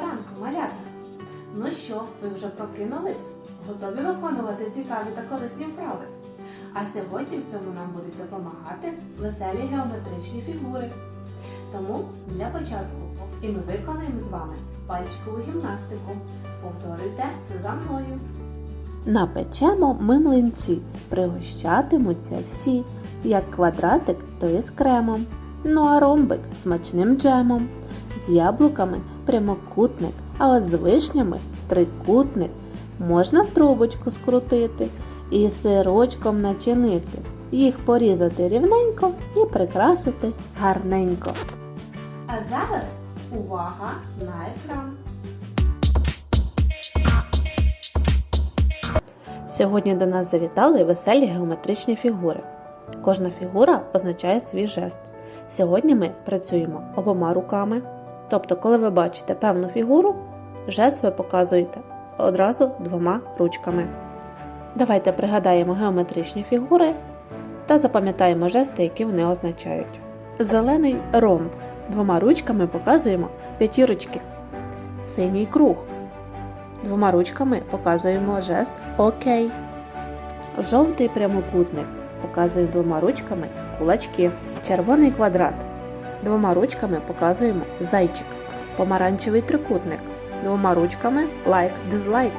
ранку, малята! Ну що, ви вже прокинулись? Готові виконувати цікаві та корисні вправи? А сьогодні в цьому нам будуть допомагати веселі геометричні фігури. Тому для початку і ми виконаємо з вами пальчикову гімнастику. Повторюйте за мною. Напечемо ми млинці, пригощатимуться всі, як квадратик, то із кремом. Ну а ромбик смачним джемом, з яблуками прямокутник, а от з вишнями трикутник. Можна в трубочку скрутити і сирочком начинити. Їх порізати рівненько і прикрасити гарненько. А зараз увага на екран. Сьогодні до нас завітали веселі геометричні фігури. Кожна фігура означає свій жест. Сьогодні ми працюємо обома руками. Тобто, коли ви бачите певну фігуру, жест ви показуєте одразу двома ручками. Давайте пригадаємо геометричні фігури та запам'ятаємо жести, які вони означають. Зелений ромб. Двома ручками показуємо п'ятірочки. Синій круг. Двома ручками показуємо жест ОК. Жовтий прямокутник. Показуємо двома ручками кулачки. Червоний квадрат. Двома ручками показуємо зайчик. Помаранчевий трикутник. Двома ручками лайк, дизлайк.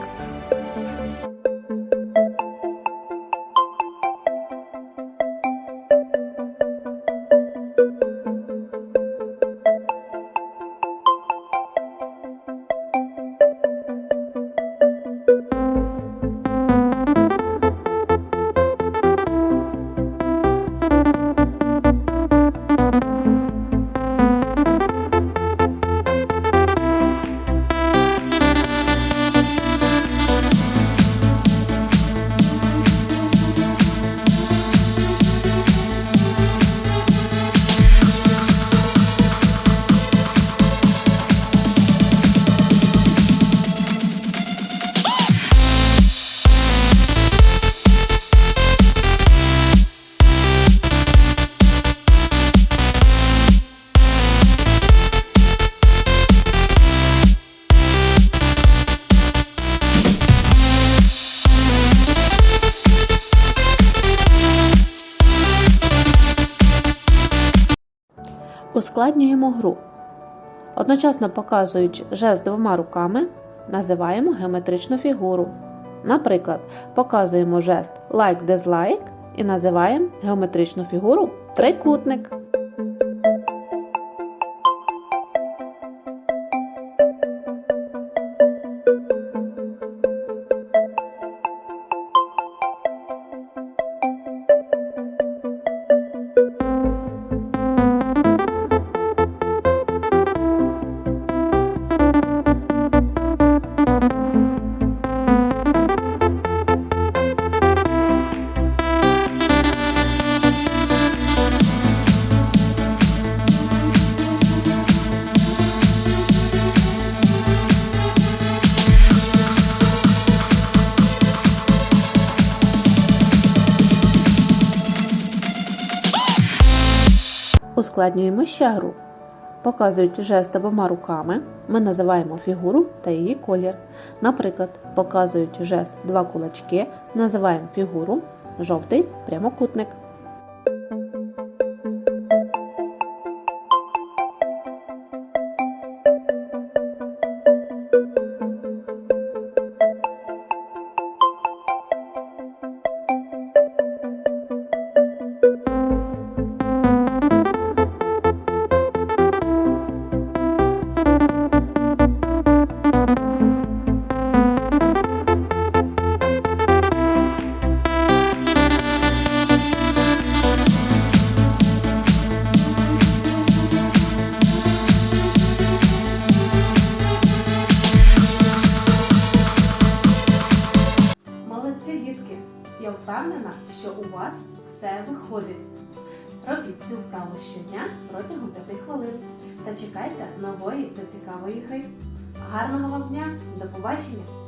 Ускладнюємо гру. Одночасно показуючи жест двома руками, називаємо геометричну фігуру. Наприклад, показуємо жест лайк-дизлайк і називаємо геометричну фігуру трикутник. Ускладнюємо ще гру. Показуючи жест обома руками, ми називаємо фігуру та її колір. Наприклад, показуючи жест два кулачки, називаємо фігуру жовтий прямокутник. Я впевнена, що у вас все виходить. Робіть цю вправу щодня протягом 5 хвилин та чекайте нової та цікавої гри. Гарного вам дня! До побачення!